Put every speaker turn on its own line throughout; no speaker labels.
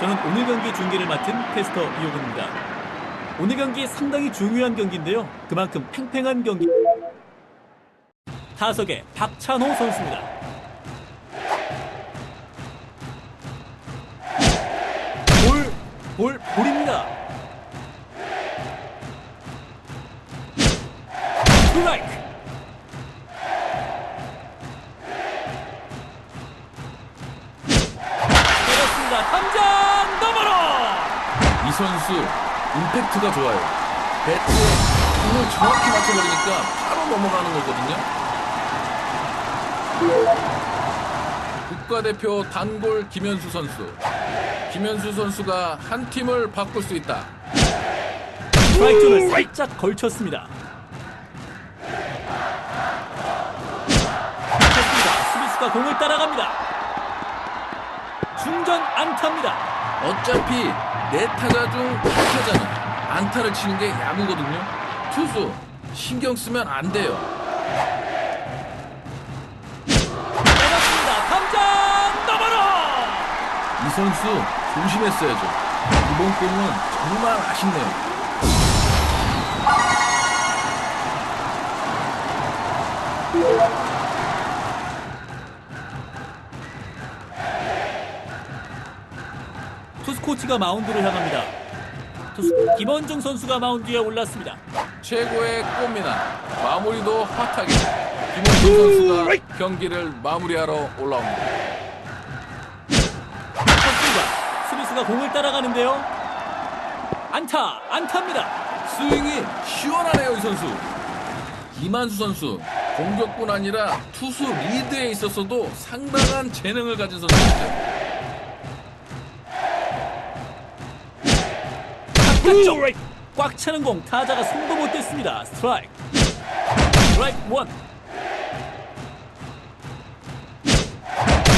저는 오늘 경기 중계를 맡은 캐스터 이호근입니다. 오늘 경기 상당히 중요한 경기인데요. 그만큼 팽팽한 경기. 타석의 박찬호 선수입니다. 볼, 볼, 볼입니다. 스트라이크.
선수 임팩트가 좋아요. 배트에 공을 정확히 맞춰버리니까 바로 넘어가는 거거든요. 국가대표 단골 김현수 선수. 김현수 선수가 한 팀을 바꿀 수 있다.
스트라이크 존을 살짝 걸쳤습니다. 공을 따라갑니다. 중전 안타입니다.
어차피 네 타자 중 8타자는 안타를 치는 게 야구거든요. 투수 신경 쓰면 안 돼요.
때렸습니다. 당장 너머로.
이 선수 조심했어야죠. 이번 공은 정말 아쉽네요.
투수 코치가 마운드를 향합니다. 투수 김원중 선수가 마운드에 올랐습니다.
최고의 꽃미나 마무리도 핫하게 김원준 선수가 경기를 마무리하러 올라옵니다.
쳤습니다. 수비수가 공을 따라가는데요. 안타, 안타입니다.
스윙이 시원하네요 이 선수. 이만수 선수 공격뿐 아니라 투수 리드에 있어서도 상당한 재능을 가진 선수입니다.
바깥쪽 꽉 차는 공 타자가 손도 못 댔습니다. 스트라이크. 스트라이크 원.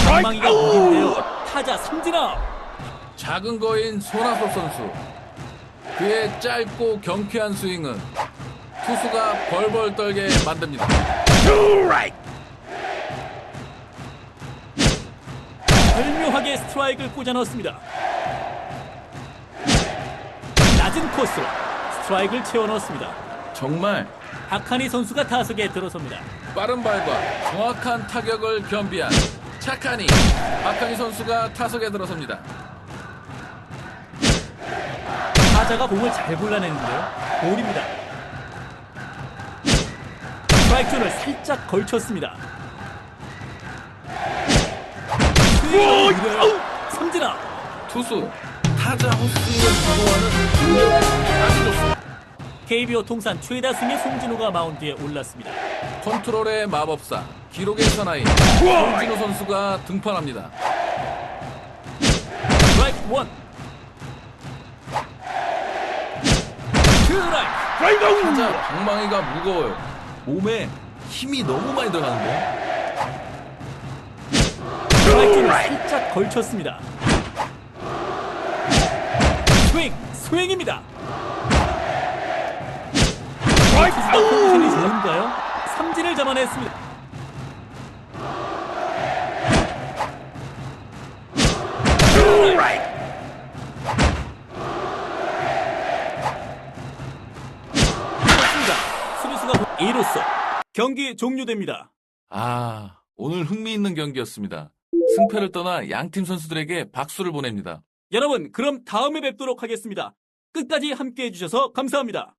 방망이가 무기인데요. 타자 삼진아.
작은 거인 손아섭 선수. 그의 짧고 경쾌한 스윙은 투수가 벌벌 떨게 만듭니다.
절묘하게 스트라이크를 꽂아 넣었습니다. 코스로 스트라이크를 채워 넣었습니다.
정말
박한희 선수가 타석에 들어섭니다.
빠른 발과 정확한 타격을 겸비한 착하니 박한희 선수가 타석에 들어섭니다.
타자가 공을 잘 골라내는데요. 볼입니다. 스트라이크 존을 살짝 걸쳤습니다. 스윙을. 삼진아.
투수 타자 헛스윙을 주도하는 능력이 아주 좋습니다.
KBO 통산 최다 승의 송진호가 마운드에 올랐습니다.
컨트롤의 마법사 기록의 사나이 홍진호 선수가 등판합니다.
스트라이크 원. 스트라이크.
타자 방망이가 무거워요. 몸에 힘이 너무 많이 들어가는데
스트라이크 존을 살짝 걸쳤습니다. 스윙, 스윙입니다. 투수가 컨디션이 좋은가요? 삼진을 잡아냈습니다. 수비수가 2루수 경기 종료됩니다.
아 오늘 흥미있는 경기였습니다. 승패를 떠나 양팀 선수들에게 박수를 보냅니다.
여러분, 그럼 다음에 뵙도록 하겠습니다. 끝까지 함께 해 주셔서 감사합니다.